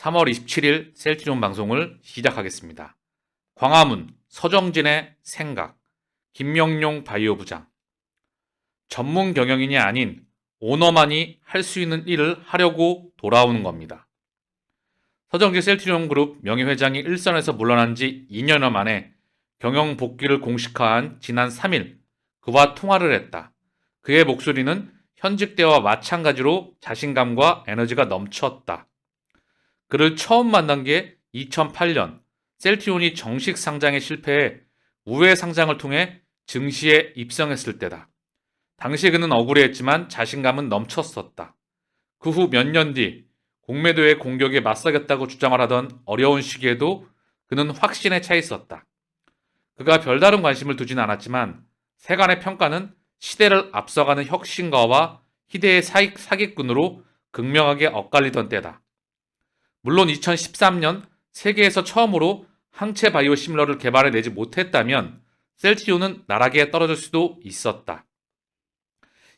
3월 27일 셀트리온 방송을 시작하겠습니다. 광화문 서정진의 생각 김명용 바이오 부장 전문 경영인이 아닌 오너만이 할 수 있는 일을 하려고 돌아오는 겁니다. 서정진 셀트리온 그룹 명예회장이 일선에서 물러난 지 2년여 만에 경영 복귀를 공식화한 지난 3일 그와 통화를 했다. 그의 목소리는 현직 때와 마찬가지로 자신감과 에너지가 넘쳤다. 그를 처음 만난 게 2008년 셀티온이 정식 상장에 실패해 우회 상장을 통해 증시에 입성했을 때다. 당시 그는 억울해했지만 자신감은 넘쳤었다. 그 후 몇 년 뒤 공매도의 공격에 맞서겠다고 주장을 하던 어려운 시기에도 그는 확신에 차 있었다. 그가 별다른 관심을 두진 않았지만 세간의 평가는 시대를 앞서가는 혁신가와 희대의 사익 사기꾼으로 극명하게 엇갈리던 때다. 물론 2013년 세계에서 처음으로 항체 바이오 시밀러를 개발해내지 못했다면 셀티오는 나락에 떨어질 수도 있었다.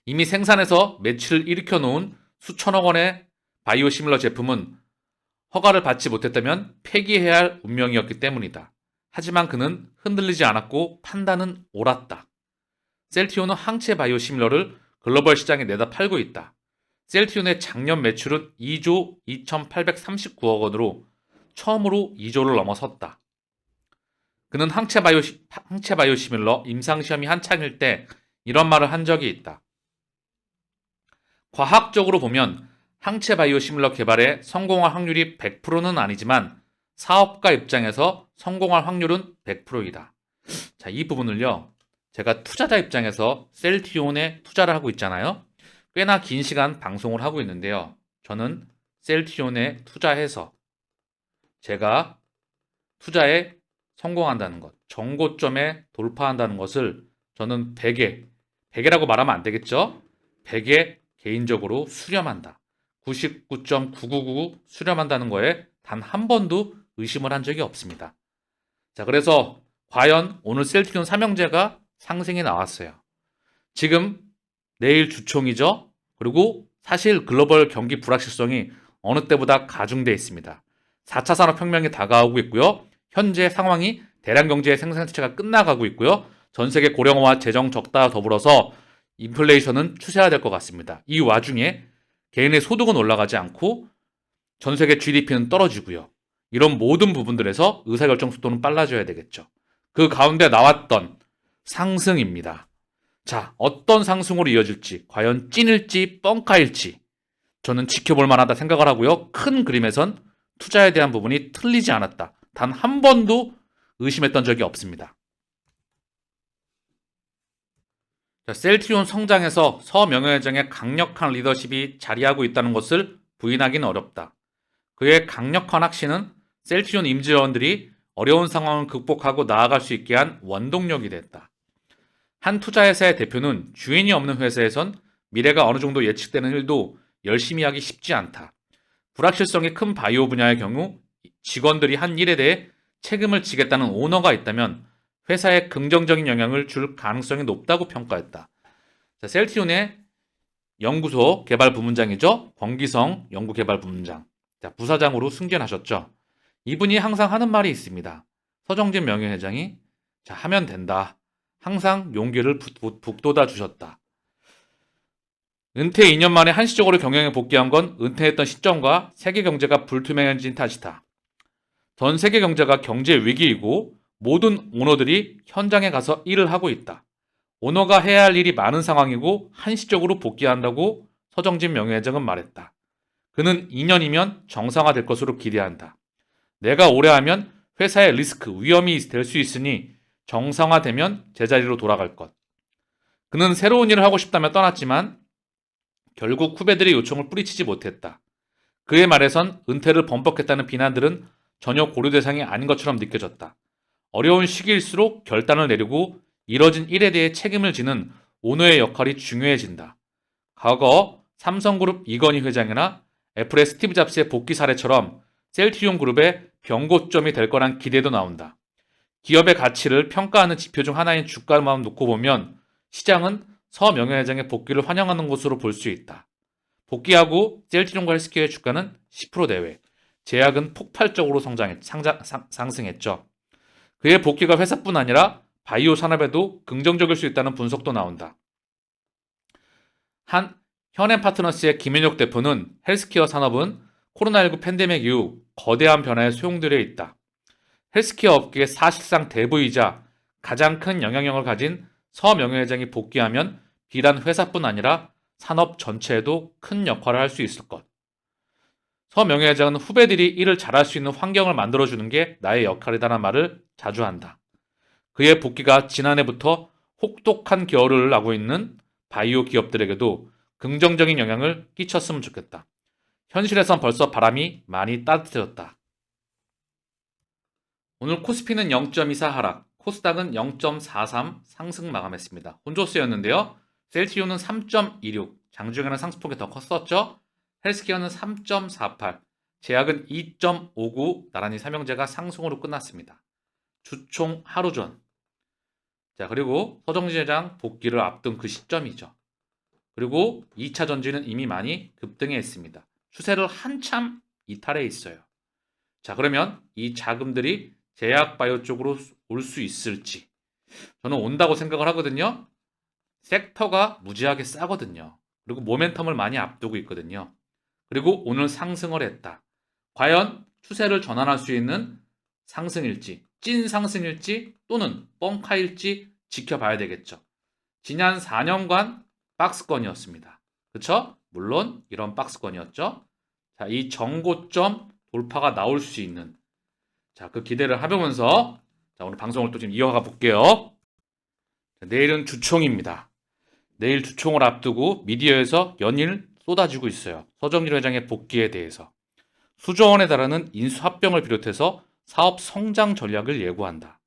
이미 생산해서 매출을 일으켜 놓은 수천억 원의 바이오 시밀러 제품은 허가를 받지 못했다면 폐기해야 할 운명이었기 때문이다. 하지만 그는 흔들리지 않았고 판단은 옳았다. 셀티오는 항체 바이오 시밀러를 글로벌 시장에 내다 팔고 있다. 셀티온의 작년 매출은 2조 2,839억 원으로 처음으로 2조를 넘어섰다. 그는 항체 바이오, 항체 바이오 시밀러 임상시험이 한창일 때 이런 말을 한 적이 있다. 과학적으로 보면 항체 바이오 시밀러 개발에 성공할 확률이 100%는 아니지만 사업가 입장에서 성공할 확률은 100%이다. 자, 이 부분을요. 제가 투자자 입장에서 셀티온에 투자를 하고 있잖아요. 꽤나 긴 시간 방송을 하고 있는데요. 저는 셀티온에 투자해서 제가 투자에 성공한다는 것, 정고점에 돌파한다는 것을 저는 100에, 100이라고 말하면 안 되겠죠? 100에 개인적으로 수렴한다. 99.999 수렴한다는 거에 단 한 번도 의심을 한 적이 없습니다. 자, 그래서 과연 오늘 셀티온 삼형제가 상승이 나왔어요. 지금 내일 주총이죠. 그리고 사실 글로벌 경기 불확실성이 어느 때보다 가중돼 있습니다. 4차 산업혁명이 다가오고 있고요. 현재 상황이 대량 경제의 생산체가 끝나가고 있고요. 전 세계 고령화 재정 적다 더불어서 인플레이션은 추세해야 될것 같습니다. 이 와중에 개인의 소득은 올라가지 않고 전 세계 GDP는 떨어지고요. 이런 모든 부분들에서 의사결정 속도는 빨라져야 되겠죠. 그 가운데 나왔던 상승입니다. 자, 어떤 상승으로 이어질지, 과연 찐일지 뻥카일지, 저는 지켜볼 만하다 생각을 하고요. 큰 그림에선 투자에 대한 부분이 틀리지 않았다. 단 한 번도 의심했던 적이 없습니다. 자, 셀트리온 성장에서 서명예회장의 강력한 리더십이 자리하고 있다는 것을 부인하기는 어렵다. 그의 강력한 확신은 셀트리온 임직원들이 어려운 상황을 극복하고 나아갈 수 있게 한 원동력이 됐다. 한 투자회사의 대표는 주인이 없는 회사에선 미래가 어느 정도 예측되는 일도 열심히 하기 쉽지 않다. 불확실성이 큰 바이오 분야의 경우 직원들이 한 일에 대해 책임을 지겠다는 오너가 있다면 회사에 긍정적인 영향을 줄 가능성이 높다고 평가했다. 자, 셀티온의 연구소 개발 부문장이죠. 권기성 연구개발 부문장. 자, 부사장으로 승진하셨죠. 이분이 항상 하는 말이 있습니다. 서정진 명예회장이 자, 하면 된다. 항상 용기를 북돋아 주셨다. 은퇴 2년 만에 한시적으로 경영에 복귀한 건 은퇴했던 시점과 세계 경제가 불투명해진 탓이다. 전 세계 경제가 경제 위기이고 모든 오너들이 현장에 가서 일을 하고 있다. 오너가 해야 할 일이 많은 상황이고 한시적으로 복귀한다고 서정진 명예회장은 말했다. 그는 2년이면 정상화될 것으로 기대한다. 내가 오래 하면 회사의 리스크, 위험이 될 수 있으니 정상화되면 제자리로 돌아갈 것. 그는 새로운 일을 하고 싶다며 떠났지만 결국 후배들의 요청을 뿌리치지 못했다. 그의 말에선 은퇴를 범벅했다는 비난들은 전혀 고려 대상이 아닌 것처럼 느껴졌다. 어려운 시기일수록 결단을 내리고 이뤄진 일에 대해 책임을 지는 오너의 역할이 중요해진다. 과거 삼성그룹 이건희 회장이나 애플의 스티브 잡스의 복귀 사례처럼 셀트리온 그룹의 변고점이 될 거란 기대도 나온다. 기업의 가치를 평가하는 지표 중 하나인 주가만 놓고 보면 시장은 서 명예회장의 복귀를 환영하는 것으로 볼 수 있다. 복귀하고 셀트리온과 헬스케어의 주가는 10% 내외, 제약은 폭발적으로 성장했, 상자, 상, 상승했죠. 그의 복귀가 회사뿐 아니라 바이오 산업에도 긍정적일 수 있다는 분석도 나온다. 한 현행 파트너스의 김현혁 대표는 헬스케어 산업은 코로나19 팬데믹 이후 거대한 변화에 소용돌이에 있다. 헬스케어 업계의 사실상 대부이자 가장 큰 영향력을 가진 서 명예회장이 복귀하면 비단 회사뿐 아니라 산업 전체에도 큰 역할을 할 수 있을 것. 서 명예회장은 후배들이 일을 잘할 수 있는 환경을 만들어주는 게 나의 역할이다라는 말을 자주 한다. 그의 복귀가 지난해부터 혹독한 겨울을 나고 있는 바이오 기업들에게도 긍정적인 영향을 끼쳤으면 좋겠다. 현실에선 벌써 바람이 많이 따뜻해졌다. 오늘 코스피는 0.24 하락, 코스닥은 0.43 상승 마감했습니다. 혼조세였는데요. 셀티오는 3.26, 장중에는 상승폭이 더 컸었죠. 헬스케어는 3.48, 제약은 2.59, 나란히 삼형제가 상승으로 끝났습니다. 주총 하루 전. 자, 그리고 서정진 회장 복귀를 앞둔 그 시점이죠. 그리고 2차 전지는 이미 많이 급등해 있습니다. 추세를 한참 이탈해 있어요. 자, 그러면 이 자금들이 제약 바이오 쪽으로 올 수 있을지 저는 온다고 생각을 하거든요. 섹터가 무지하게 싸거든요. 그리고 모멘텀을 많이 앞두고 있거든요. 그리고 오늘 상승을 했다. 과연 추세를 전환할 수 있는 상승일지, 찐 상승일지 또는 뻥카일지 지켜봐야 되겠죠. 지난 4년간 박스권이었습니다. 그쵸? 물론 이런 박스권이었죠. 자, 이 정고점 돌파가 나올 수 있는 자, 그 기대를 하면서 자, 오늘 방송을 또 지금 이어가 볼게요. 자, 내일은 주총입니다. 내일 주총을 앞두고 미디어에서 연일 쏟아지고 있어요. 서정일 회장의 복귀에 대해서. 수조 원에 달하는 인수합병을 비롯해서 사업 성장 전략을 예고한다.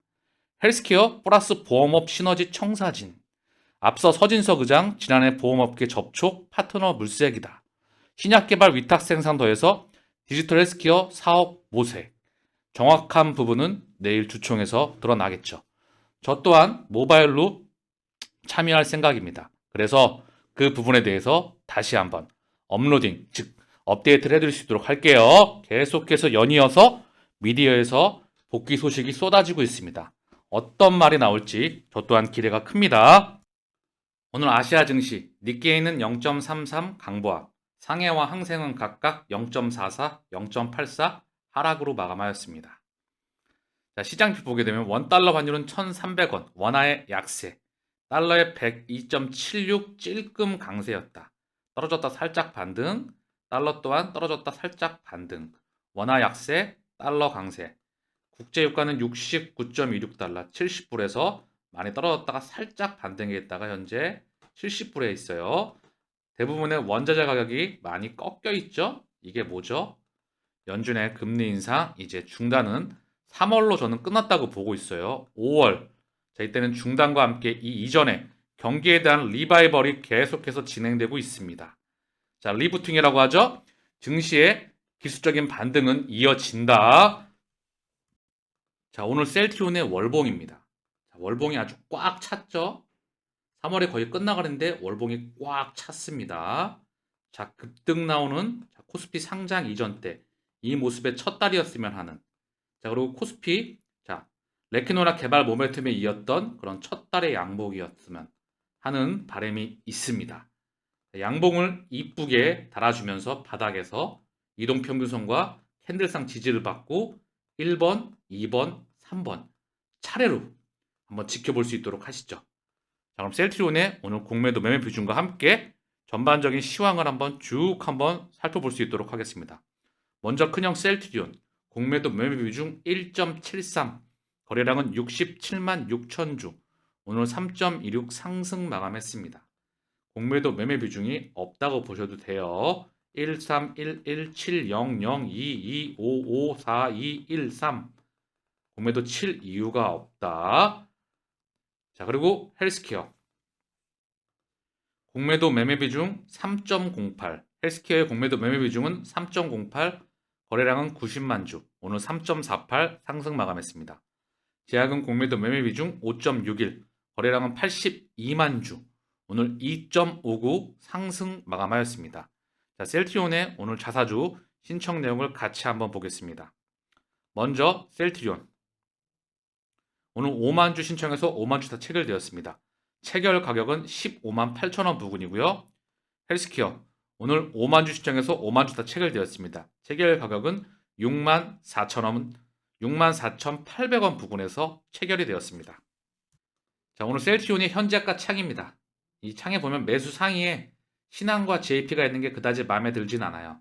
헬스케어 플러스 보험업 시너지 청사진. 앞서 서진석 의장 지난해 보험업계 접촉 파트너 물색이다. 신약개발 위탁 생산 더해서 디지털 헬스케어 사업 모색. 정확한 부분은 내일 주총에서 드러나겠죠. 저 또한 모바일로 참여할 생각입니다. 그래서 그 부분에 대해서 다시 한번 업로딩, 즉 업데이트를 해드릴 수 있도록 할게요. 계속해서 연이어서 미디어에서 복귀 소식이 쏟아지고 있습니다. 어떤 말이 나올지 저 또한 기대가 큽니다. 오늘 아시아 증시 니케이는 0.33 강보합, 상해와 항생은 각각 0.44, 0.84 하락으로 마감하였습니다. 자, 시장표 보게 되면 원달러 환율은 1,300원, 원화의 약세, 달러의 102.76 찔끔 강세였다. 떨어졌다 살짝 반등, 달러 또한 떨어졌다 살짝 반등, 원화 약세, 달러 강세. 국제 유가는 69.26달러, 70불에서 많이 떨어졌다가 살짝 반등했다가 현재 70불에 있어요. 대부분의 원자재 가격이 많이 꺾여 있죠? 이게 뭐죠? 연준의 금리 인상 이제 중단은 3월로 저는 끝났다고 보고 있어요. 5월. 자, 이때는 중단과 함께 이 이전에 경기에 대한 리바이벌이 계속해서 진행되고 있습니다. 자, 리부팅이라고 하죠. 증시의 기술적인 반등은 이어진다. 자, 오늘 셀트리온의 월봉입니다. 자, 월봉이 아주 꽉 찼죠. 3월에 거의 끝나가는데 월봉이 꽉 찼습니다. 자, 급등 나오는 자, 코스피 상장 이전 때 이 모습의 첫 달이었으면 하는. 자, 그리고 코스피 자, 레키노라 개발 모멘텀에 이었던 그런 첫 달의 양봉이었으면 하는 바람이 있습니다. 양봉을 이쁘게 달아주면서 바닥에서 이동평균선과 캔들상 지지를 받고 1번, 2번, 3번 차례로 한번 지켜볼 수 있도록 하시죠. 자, 그럼 셀트리온의 오늘 공매도 매매 비중과 함께 전반적인 시황을 한번 쭉 한번 살펴볼 수 있도록 하겠습니다. 먼저 큰형 셀트리온 공매도 매매 비중 1.73 거래량은 67만 6천 주 오늘 3.26 상승 마감했습니다. 공매도 매매 비중이 없다고 보셔도 돼요. 1311700225542213 공매도 7 이유가 없다. 자, 그리고 헬스케어. 공매도 매매 비중 3.08. 헬스케어의 공매도 매매 비중은 3.08. 거래량은 90만 주. 오늘 3.48 상승 마감했습니다. 제약은 공매도 매매 비중 5.61. 거래량은 82만 주. 오늘 2.59 상승 마감하였습니다. 자, 셀트리온의 오늘 자사주 신청 내용을 같이 한번 보겠습니다. 먼저 셀트리온 오늘 5만 주 신청해서 5만 주 다 체결되었습니다. 체결 가격은 15만 8천 원 부근이고요. 헬스케어 오늘 5만 주 신청해서 5만 주 다 체결되었습니다. 체결 가격은 6만 4천 원, 6만 4천 800원 부근에서 체결이 되었습니다. 자, 오늘 셀트리온의 현재가 창입니다. 이 창에 보면 매수 상위에 신한과 JP가 있는 게 그다지 마음에 들진 않아요.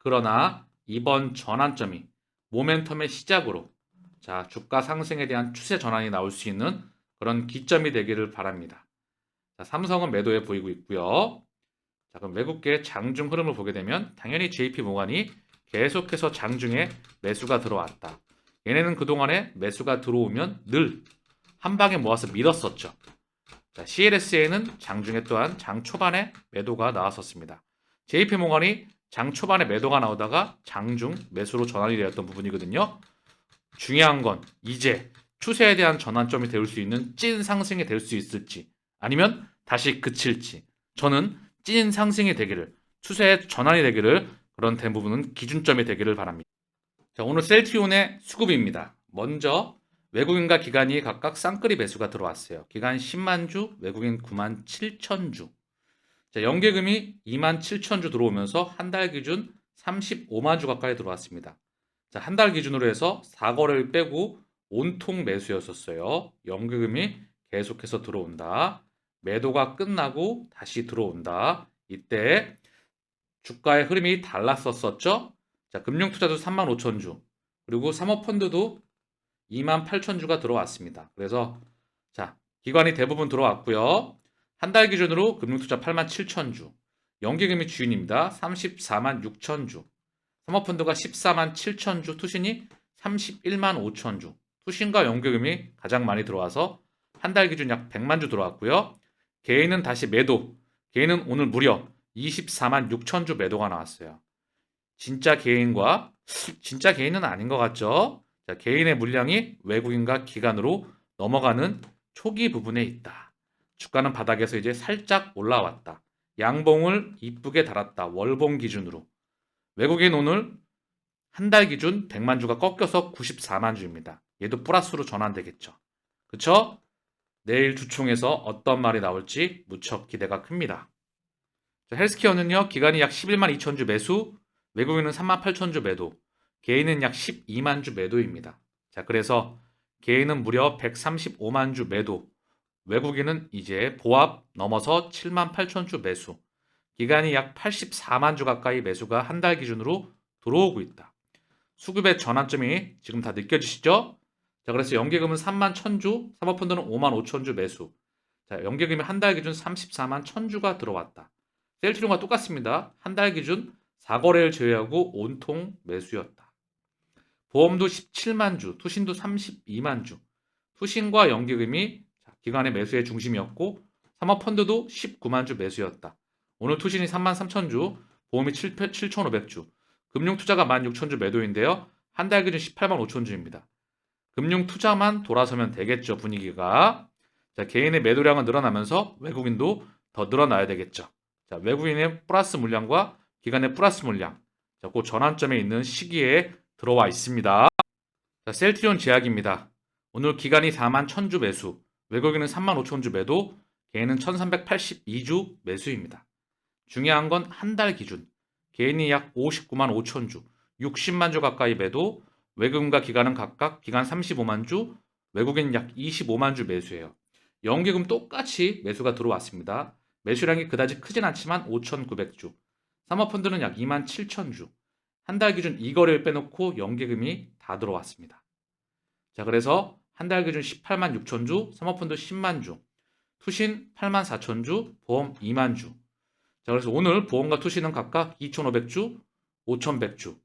그러나 이번 전환점이 모멘텀의 시작으로 자, 주가 상승에 대한 추세 전환이 나올 수 있는 그런 기점이 되기를 바랍니다. 자, 삼성은 매도해 보이고 있고요. 자, 그럼 외국계 장중 흐름을 보게 되면 당연히 JP 모간이 계속해서 장중에 매수가 들어왔다. 얘네는 그동안에 매수가 들어오면 늘 한 방에 모아서 밀었었죠. 자, CLS에는 장중에 또한 장 초반에 매도가 나왔었습니다. JP 모간이 장 초반에 매도가 나오다가 장중 매수로 전환이 되었던 부분이거든요. 중요한 건 이제 추세에 대한 전환점이 될 수 있는 찐 상승이 될 수 있을지 아니면 다시 그칠지 저는 찐 상승이 되기를 추세의 전환이 되기를 그런 대부분은 기준점이 되기를 바랍니다. 자, 오늘 셀트리온의 수급입니다. 먼저 외국인과 기관이 각각 쌍끌이 매수가 들어왔어요. 기관 10만 주, 외국인 9만 7천 주. 자, 연계금이 2만 7천 주 들어오면서 한 달 기준 35만 주 가까이 들어왔습니다. 자, 한 달 기준으로 해서 4거래를 빼고 온통 매수였었어요. 연계금이 계속해서 들어온다. 매도가 끝나고 다시 들어온다. 이때 주가의 흐름이 달랐었었죠. 자, 금융투자도 3만 5천 주, 그리고 사모펀드도 2만 8천 주가 들어왔습니다. 그래서 자, 기관이 대부분 들어왔고요. 한 달 기준으로 금융투자 8만 7천 주, 연기금이 주인입니다. 34만 6천 주, 사모펀드가 14만 7천 주, 투신이 31만 5천 주, 투신과 연기금이 가장 많이 들어와서 한 달 기준 약 100만 주 들어왔고요. 개인은 다시 매도, 개인은 오늘 무려 24만 6천 주 매도가 나왔어요. 진짜 개인과 진짜 개인은 아닌 것 같죠? 자, 개인의 물량이 외국인과 기관으로 넘어가는 초기 부분에 있다. 주가는 바닥에서 이제 살짝 올라왔다. 양봉을 이쁘게 달았다. 월봉 기준으로. 외국인 오늘 한 달 기준 100만 주가 꺾여서 94만 주입니다. 얘도 플러스로 전환되겠죠. 그쵸? 내일 주총에서 어떤 말이 나올지 무척 기대가 큽니다. 자, 헬스케어는요, 기간이 약 11만 2천 주 매수, 외국인은 3만 8천 주 매도, 개인은 약 12만 주 매도입니다. 자, 그래서 개인은 무려 135만 주 매도, 외국인은 이제 보합 넘어서 7만 8천 주 매수, 기간이 약 84만 주 가까이 매수가 한 달 기준으로 들어오고 있다. 수급의 전환점이 지금 다 느껴지시죠? 자, 그래서 연계금은 3만 1000주, 사모펀드는 5만 5천 주 매수. 자, 연계금이 한 달 기준 34만 1000주가 들어왔다. 셀트리온과 똑같습니다. 한 달 기준 4거래를 제외하고 온통 매수였다. 보험도 17만 주, 투신도 32만 주. 투신과 연기금이 기간의 매수의 중심이었고 사모펀드도 19만 주 매수였다. 오늘 투신이 3만 3천 주, 보험이 7, 7,500주, 금융투자가 1만 6천 주 매도인데요. 한 달 기준 18만 5천 주입니다. 금융 투자만 돌아서면 되겠죠 분위기가. 자 개인의 매도량은 늘어나면서 외국인도 더 늘어나야 되겠죠. 자 외국인의 플러스 물량과 기간의 플러스 물량, 자, 그 전환점에 있는 시기에 들어와 있습니다. 자, 셀트리온 제약입니다. 오늘 기간이 4만 1000주 매수, 외국인은 3만 5천주 매도, 개인은 1382주 매수입니다. 중요한 건 한 달 기준, 개인이 약 59만 5천 주, 60만 주 가까이 매도, 외국인과 기관은 각각 기간 35만 주, 외국인 약 25만 주 매수해요. 연기금 똑같이 매수가 들어왔습니다. 매수량이 그다지 크진 않지만 5,900주. 사모펀드는 약 2만 7천 주. 한 달 기준 이 거래를 빼놓고 연기금이 다 들어왔습니다. 자, 그래서 한 달 기준 18만 6천 주, 사모펀드 10만 주, 투신 8만 4천 주, 보험 2만 주. 자, 그래서 오늘 보험과 투신은 각각 2,500주, 5,100주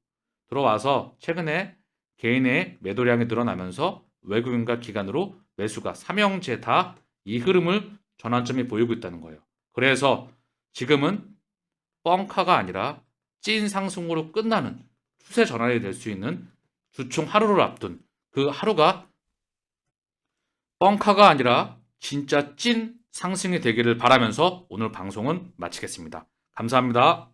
들어와서 최근에 개인의 매도량이 늘어나면서 외국인과 기관으로 매수가 삼형제 다 이 흐름을 전환점이 보이고 있다는 거예요. 그래서 지금은 뻥카가 아니라 찐 상승으로 끝나는 추세 전환이 될 수 있는 주총 하루를 앞둔 그 하루가 뻥카가 아니라 진짜 찐 상승이 되기를 바라면서 오늘 방송은 마치겠습니다. 감사합니다.